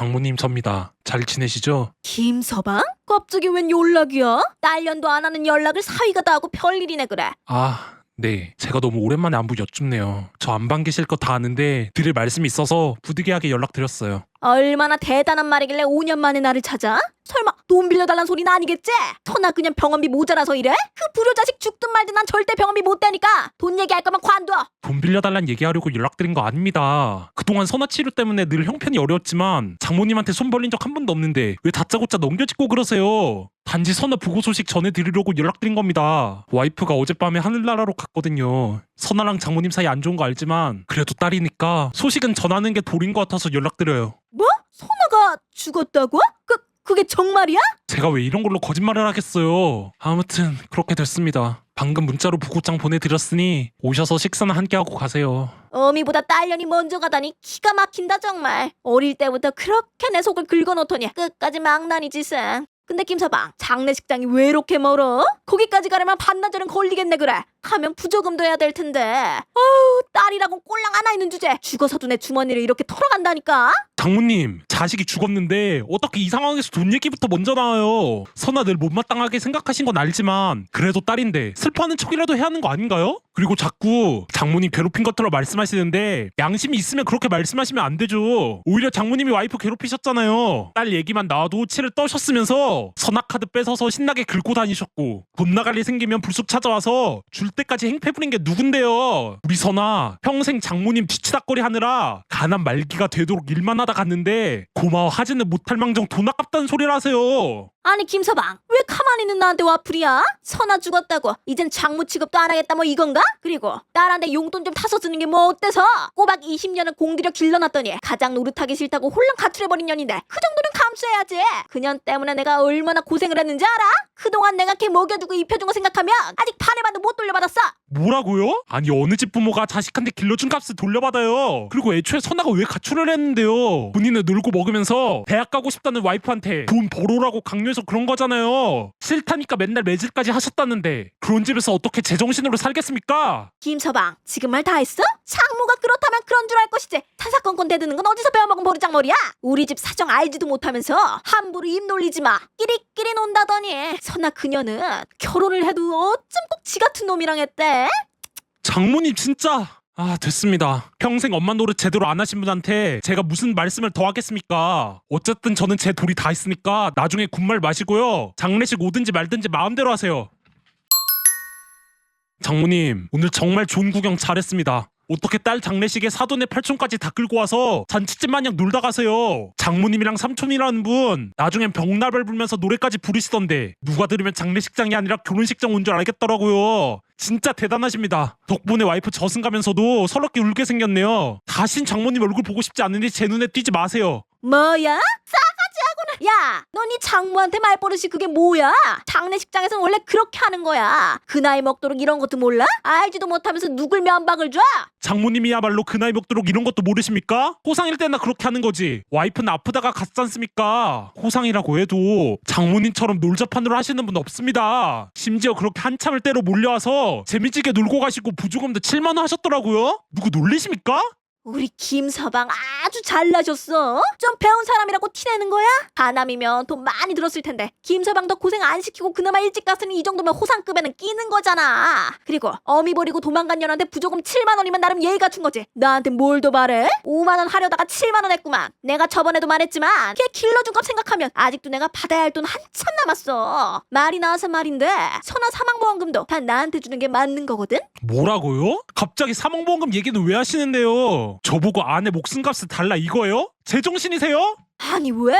장모님 접니다. 잘 지내시죠? 김서방? 갑자기 웬 연락이야? 딸 년도 안 하는 연락을 사위가 다 하고 별일이네 그래. 아, 네. 제가 너무 오랜만에 안부 여쭙네요. 저 안방 계실 거 다 아는데 드릴 말씀이 있어서 부득이하게 연락드렸어요. 얼마나 대단한 말이길래 5년 만에 나를 찾아? 설마 돈 빌려달란 소리는 아니겠지? 터나 그냥 병원비 모자라서 이래? 그 불효자식 죽든 말든 난 절대 병원비 못 대니까 돈 얘기할 거면 관둬. 돈 빌려달란 얘기하려고 연락드린 거 아닙니다. 그동안 선화 치료 때문에 늘 형편이 어려웠지만 장모님한테 손 벌린 적 한 번도 없는데 왜 다짜고짜 넘겨짚고 그러세요? 단지 선화 부고 소식 전해드리려고 연락드린 겁니다. 와이프가 어젯밤에 하늘나라로 갔거든요. 선아랑 장모님 사이 안 좋은 거 알지만 그래도 딸이니까 소식은 전하는 게 도린 것 같아서 연락드려요. 뭐? 선아가 죽었다고? 그 그게 정말이야? 제가 왜 이런 걸로 거짓말을 하겠어요. 아무튼 그렇게 됐습니다. 방금 문자로 부고장 보내드렸으니 오셔서 식사나 함께 하고 가세요. 어미보다 딸년이 먼저 가다니 기가 막힌다 정말. 어릴 때부터 그렇게 내 속을 긁어놓더니 끝까지 망나니 짓은. 근데 김서방 장례식장이 왜 이렇게 멀어? 거기까지 가려면 반나절은 걸리겠네 그래. 가면 부조금도 해야 될 텐데. 아우 딸이라고 꼴랑 하나 있는 주제. 죽어서도 내 주머니를 이렇게 털어간다니까. 장모님, 자식이 죽었는데 어떻게 이 상황에서 돈 얘기부터 먼저 나와요? 선아 늘 못마땅하게 생각하신 건 알지만 그래도 딸인데 슬퍼하는 척이라도 해야 하는 거 아닌가요? 그리고 자꾸 장모님 괴롭힌 것처럼 말씀하시는데 양심이 있으면 그렇게 말씀하시면 안 되죠. 오히려 장모님이 와이프 괴롭히셨잖아요. 딸 얘기만 나와도 치를 떠셨으면서 선악 카드 뺏어서 신나게 긁고 다니셨고 돈 나갈 일 생기면 불쑥 찾아와서 줄 때까지 행패 부린 게 누군데요? 우리 선아 평생 장모 님 뒤치다거리 하느라 가난 말기가 되도록 일만 하다 갔는데 고마워 하지는 못할 망정 돈 아깝다는 소리를 하세요. 아니 김서방 왜 가만히 있는 나한테 와플이야? 선아 죽었다고 이젠 장모 취급도 안 하겠다 뭐 이건가? 그리고 딸한테 용돈 좀 타서 쓰는 게 뭐 어때서? 꼬박 20년을 공들여 길러놨더니 가장 노릇하기 싫다고 홀랑 가출해버린 년인데 그 정도는 감수해야지 그년 때문에 내가 얼마나 고생을 했는지 알아? 그동안 내가 걔 먹여주고 입혀준 거 생각하면 아직 반의 반도 못 돌려받았어 뭐라고요? 아니 어느 집 부모가 자식한테 길러준 값을 돌려받아요. 그리고 애초에 선아가 왜 가출을 했는데요? 본인은 놀고 먹으면서 대학 가고 싶다는 와이프한테 돈 벌어라고 강요해서 그런 거잖아요. 싫다니까 맨날 매질까지 하셨다는데 그런 집에서 어떻게 제정신으로 살겠습니까? 김서방 지금 말 다 했어? 장모가 그렇다면 그런 줄 알 것이지 사사건건 대드는 건 어디서 배워먹은 버르장머리야? 우리 집 사정 알지도 못하면서 함부로 입 놀리지 마 끼리끼리 논다더니 선아 그녀는 결혼을 해도 어쩜 꼭 지 같은 놈이랑 했대? 장모님 진짜 아 됐습니다. 평생 엄마 노릇 제대로 안 하신 분한테 제가 무슨 말씀을 더 하겠습니까? 어쨌든 저는 제 돌이 다 있으니까 나중에 군말 마시고요. 장례식 오든지 말든지 마음대로 하세요. 장모님 오늘 정말 좋은 구경 잘했습니다. 어떻게 딸 장례식에 사돈의 팔촌까지 다 끌고 와서 잔치집 마냥 놀다 가세요. 장모님이랑 삼촌이라는 분 나중엔 벽나발 불면서 노래까지 부르시던데 누가 들으면 장례식장이 아니라 결혼식장 온 줄 알겠더라고요. 진짜 대단하십니다. 덕분에 와이프 저승 가면서도 서럽게 울게 생겼네요. 다신 장모님 얼굴 보고 싶지 않으니 제 눈에 띄지 마세요. 뭐야? 하구나 야! 너네 장모한테 말버릇이 그게 뭐야? 장례식장에선 원래 그렇게 하는 거야 그 나이 먹도록 이런 것도 몰라? 알지도 못하면서 누굴 면박을 줘? 장모님이야말로 그 나이 먹도록 이런 것도 모르십니까? 호상일 때나 그렇게 하는 거지. 와이프는 아프다가 갔지 않습니까? 호상이라고 해도 장모님처럼 놀자판으로 하시는 분 없습니다. 심지어 그렇게 한참을 때로 몰려와서 재미지게 놀고 가시고 부조금도 7만 원 하셨더라고요. 누구 놀리십니까? 우리 김서방 아주 잘나셨어. 좀 배운 사람이라고 티내는 거야? 하남이면 돈 많이 들었을 텐데 김서방도 고생 안 시키고 그나마 일찍 갔으니 이 정도면 호상급에는 끼는 거잖아. 그리고 어미 버리고 도망간 년한테 부조금 7만 원이면 나름 예의 갖춘 거지. 나한테 뭘더 바래? 5만 원 하려다가 7만 원 했구만. 내가 저번에도 말했지만 걔 길러준 값 생각하면 아직도 내가 받아야 할 돈 한참 남았어. 말이 나와서 말인데 선화 사망보험금도 다 나한테 주는 게 맞는 거거든? 뭐라고요? 갑자기 사망보험금 얘기는 왜 하시는데요? 저보고 아내 목숨값을 달라 이거예요? 제정신이세요? 아니 왜?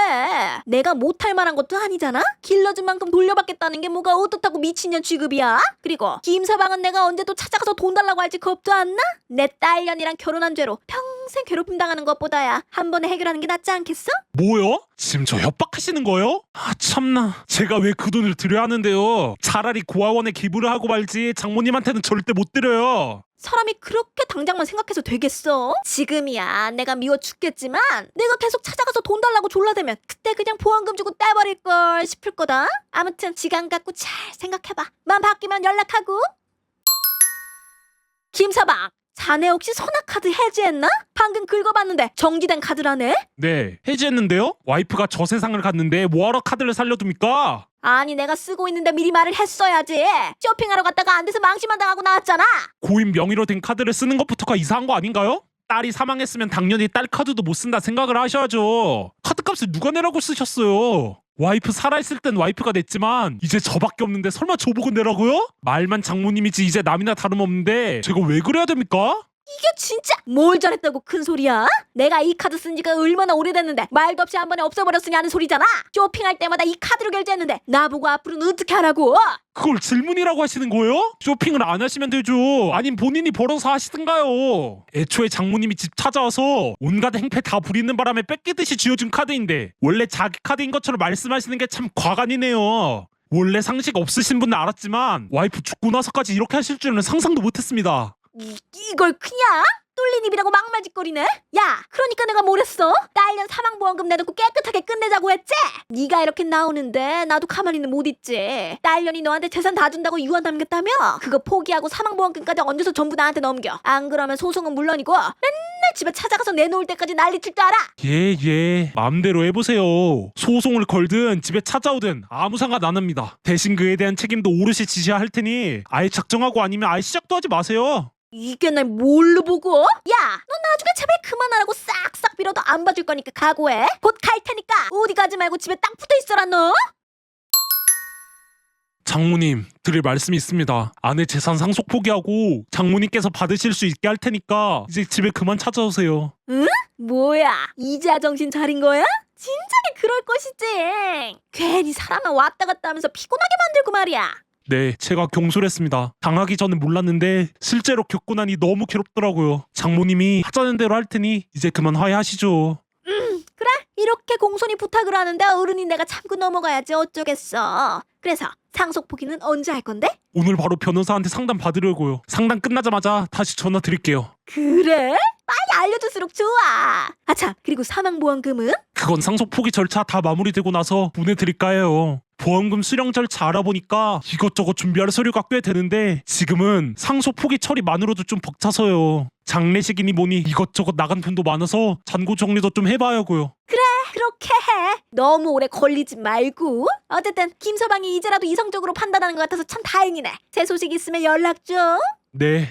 내가 못할 만한 것도 아니잖아? 길러준 만큼 돌려받겠다는 게 뭐가 어떻다고 미친년 취급이야? 그리고 김 서방은 내가 언제 또 찾아가서 돈 달라고 할지 겁도 안 나? 내 딸년이랑 결혼한 죄로 평 생 괴롭힘 당하는 것보다야 한 번에 해결하는 게 낫지 않겠어? 뭐요? 지금 저 협박하시는 거예요? 아 참나 제가 왜 그 돈을 드려야 하는데요 차라리 고아원에 기부를 하고 말지 장모님한테는 절대 못 드려요 사람이 그렇게 당장만 생각해서 되겠어? 지금이야 내가 미워 죽겠지만 내가 계속 찾아가서 돈 달라고 졸라대면 그때 그냥 보험금 주고 떼버릴 걸 싶을 거다. 아무튼 시간 갖고 잘 생각해봐. 마음 바뀌면 연락하고. 김서방 자네 혹시 선악카드 해지했나? 방금 긁어봤는데 정지된 카드라네? 네, 해지했는데요? 와이프가 저 세상을 갔는데 뭐하러 카드를 살려둡니까? 아니 내가 쓰고 있는데 미리 말을 했어야지 쇼핑하러 갔다가 안 돼서 망신만 당하고 나왔잖아 고인 명의로 된 카드를 쓰는 것부터가 이상한 거 아닌가요? 딸이 사망했으면 당연히 딸 카드도 못 쓴다 생각을 하셔야죠. 카드값을 누가 내라고 쓰셨어요? 와이프 살아있을 땐 와이프가 냈지만 이제 저밖에 없는데 설마 저보고 내라고요? 말만 장모님이지 이제 남이나 다름없는데 제가 왜 그래야 됩니까? 이게 진짜 뭘 잘했다고 큰 소리야? 내가 이 카드 쓴 지가 얼마나 오래됐는데 말도 없이 한 번에 없애버렸으냐는 소리잖아 쇼핑할 때마다 이 카드로 결제했는데 나보고 앞으로는 어떻게 하라고 그걸 질문이라고 하시는 거예요? 쇼핑을 안 하시면 되죠. 아님 본인이 벌어서 하시든가요. 애초에 장모님이 집 찾아와서 온갖 행패 다 부리는 바람에 뺏기듯이 쥐어준 카드인데 원래 자기 카드인 것처럼 말씀하시는 게 참 과간이네요. 원래 상식 없으신 분은 알았지만 와이프 죽고 나서까지 이렇게 하실 줄은 상상도 못했습니다. 이, 이걸 그냥 뚫린 입이라고 막말짓거리네 야 그러니까 내가 뭘 했어? 딸년 사망보험금 내놓고 깨끗하게 끝내자고 했지? 네가 이렇게 나오는데 나도 가만히는 못 있지 딸년이 너한테 재산 다 준다고 유언 남겼다며? 그거 포기하고 사망보험금까지 얹어서 전부 나한테 넘겨 안 그러면 소송은 물론이고 맨날 집에 찾아가서 내놓을 때까지 난리칠 줄 알아? 예, 예. 마음대로 해보세요. 소송을 걸든 집에 찾아오든 아무 상관 안 합니다. 대신 그에 대한 책임도 오롯이 지셔야 할 테니 아예 작정하고 아니면 아예 시작도 하지 마세요. 이게 날 뭘로 보고? 야, 너 나중에 제발 그만하라고 싹싹 빌어도 안 봐줄 거니까 각오해. 곧 갈 테니까 어디 가지 말고 집에 딱 붙어 있어라 너. 장모님 드릴 말씀이 있습니다. 아내 재산 상속 포기하고 장모님께서 받으실 수 있게 할 테니까 이제 집에 그만 찾아오세요. 뭐야, 이제야 정신 차린 거야? 진작에 그럴 것이지. 괜히 사람만 왔다 갔다 하면서 피곤하게 만들고 말이야. 네, 제가 경솔했습니다. 당하기 전엔 몰랐는데 실제로 겪고 나니 너무 괴롭더라고요. 장모님이 하자는 대로 할 테니 이제 그만 화해하시죠. 그래, 이렇게 공손히 부탁을 하는데 어른이 내가 참고 넘어가야지 어쩌겠어. 그래서 상속 포기는 언제 할 건데? 오늘 바로 변호사한테 상담 받으려고요. 상담 끝나자마자 다시 전화 드릴게요. 그래? 빨리 알려줄수록 좋아. 아참, 그리고 사망보험금은? 그건 상속 포기 절차 다 마무리되고 나서 보내드릴까 해요. 보험금 수령 절차 알아보니까 이것저것 준비할 서류가 꽤 되는데 지금은 상속 포기 처리만으로도 좀 벅차서요. 장례식이니 뭐니 이것저것 나간 돈도 많아서 잔고 정리도 좀 해봐야고요. 그렇게 해. 너무 오래 걸리지 말고. 어쨌든 김서방이 이제라도 이성적으로 판단하는 것 같아서 참 다행이네. 새 소식 있으면 연락 줘. 네,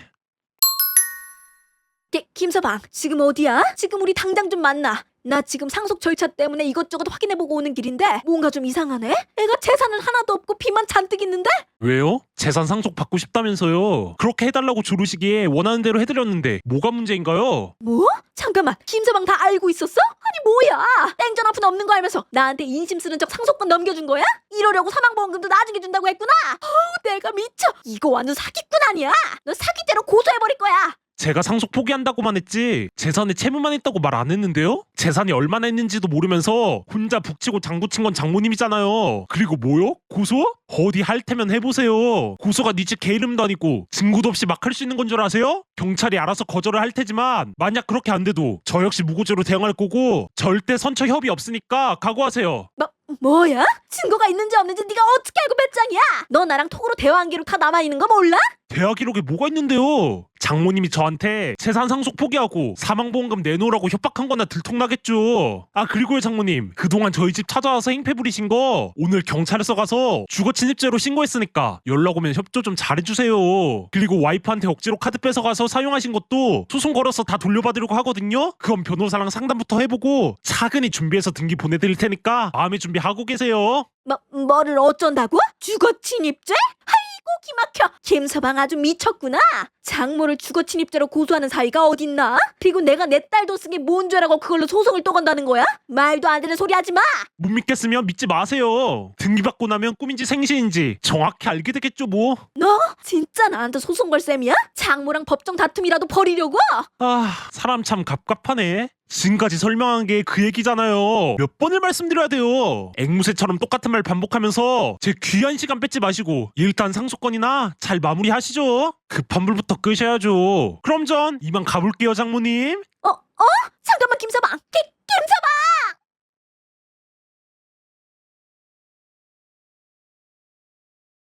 기, 김서방, 지금 어디야? 지금 우리 당장 좀 만나. 나 지금 상속 절차 때문에 이것저것 확인해보고 오는 길인데 뭔가 좀 이상하네? 애가 재산은 하나도 없고 빚만 잔뜩 있는데? 왜요? 재산 상속 받고 싶다면서요. 그렇게 해달라고 조르시기에 원하는 대로 해드렸는데 뭐가 문제인가요? 뭐? 잠깐만, 김서방 다 알고 있었어? 아니 뭐야? 땡전 아픈 없는 거 알면서 나한테 인심 쓰는 척 상속권 넘겨준 거야? 이러려고 사망보험금도 나중에 준다고 했구나? 어우 내가 미쳐. 이거 완전 사기꾼 아니야? 너 사기죄로 고소해버릴 거야. 제가 상속 포기한다고만 했지 재산에 채무만 있다고 말 안 했는데요? 재산이 얼마나 있는지도 모르면서 혼자 북치고 장구친 건 장모님이잖아요. 그리고 뭐요? 고소? 어디 할 테면 해보세요. 고소가 니집개 이름도 아니고 증거도 없이 막 할 수 있는 건 줄 아세요? 경찰이 알아서 거절을 할 테지만 만약 그렇게 안 돼도 저 역시 무고죄로 대응할 거고 절대 선처 협의 없으니까 각오하세요. 뭐 뭐야? 증거가 있는지 없는지 네가 어떻게 알고 배짱이야? 너 나랑 톡으로 대화한 기록 다 남아 있는 거 몰라? 대화 기록에 뭐가 있는데요? 장모님이 저한테 재산 상속 포기하고 사망보험금 내놓으라고 협박한 거나 들통나겠죠. 아 그리고요 장모님 그동안 저희 집 찾아와서 행패 부리신 거 오늘 경찰서 가서 주거 침입죄로 신고했으니까 연락 오면 협조 좀 잘해주세요. 그리고 와이프한테 억지로 카드 뺏어가서 사용하신 것도 소송 걸어서 다 돌려받으려고 하거든요. 그건 변호사랑 상담부터 해보고 차근히 준비해서 등기 보내드릴 테니까 마음의 준비하고 계세요. 뭐 뭐를 어쩐다고? 주거 침입죄? 아이고 기막혀. 김서방 아주 미쳤구나. 장모를 주거 침입죄로 고소하는 사위가 어딨나? 그리고 내가 내 딸도 쓴게뭔 죄라고 그걸로 소송을 또 건다는 거야? 말도 안 되는 소리 하지 마. 못 믿겠으면 믿지 마세요. 등기 받고 나면 꿈인지 생시인지 정확히 알게 되겠죠 뭐. 너 진짜 나한테 소송 걸 셈이야? 장모랑 법정 다툼이라도 벌이려고? 아 사람 참 갑갑하네. 지금까지 설명한 게 그 얘기잖아요. 몇 번을 말씀드려야 돼요. 앵무새처럼 똑같은 말 반복하면서 제 귀한 시간 뺏지 마시고 일단 상속권이나 잘 마무리하시죠. 급한 불부터 끄셔야죠. 그럼 전 이만 가볼게요 장모님. 어 어? 잠깐만 김서방. 기, 김서방.